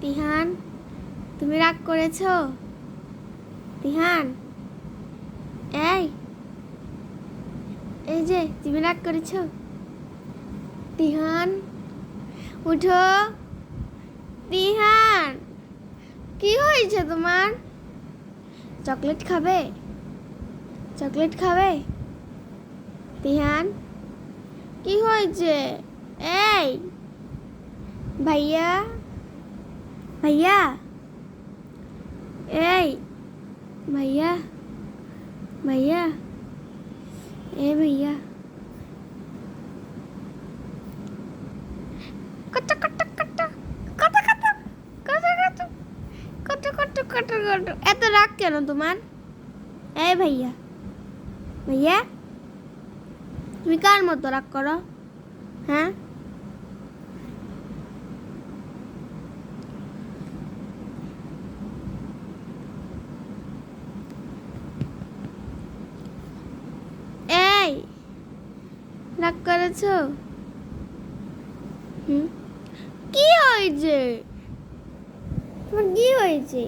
তিহান, তুমি রাগ করেছ? তিহান, এই এই যে, তুমি রাগ করেছ? তিহান, উঠো। তিহান, কি হয়েছে তোমার? চকলেট খাবে? চকলেট খাবে? তিহান, কি হয়েছে? এই, ভাইয়া। ভাইয়া এই ভাইয়া ভাইয়া এ ভাইয়া কত কত কত কত কত কত কত কত কত কত কত এত রাগ কেন তোমার এই ভাইয়া ভাইয়া তুমি কার মতো রাগ করো হ্যাঁ এই রাগ করেছ? কি হয়েছে? তোমার কি হয়েছে?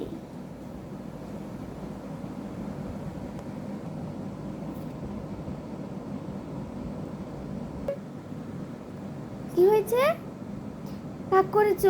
কি হয়েছে? রাগ করেছ?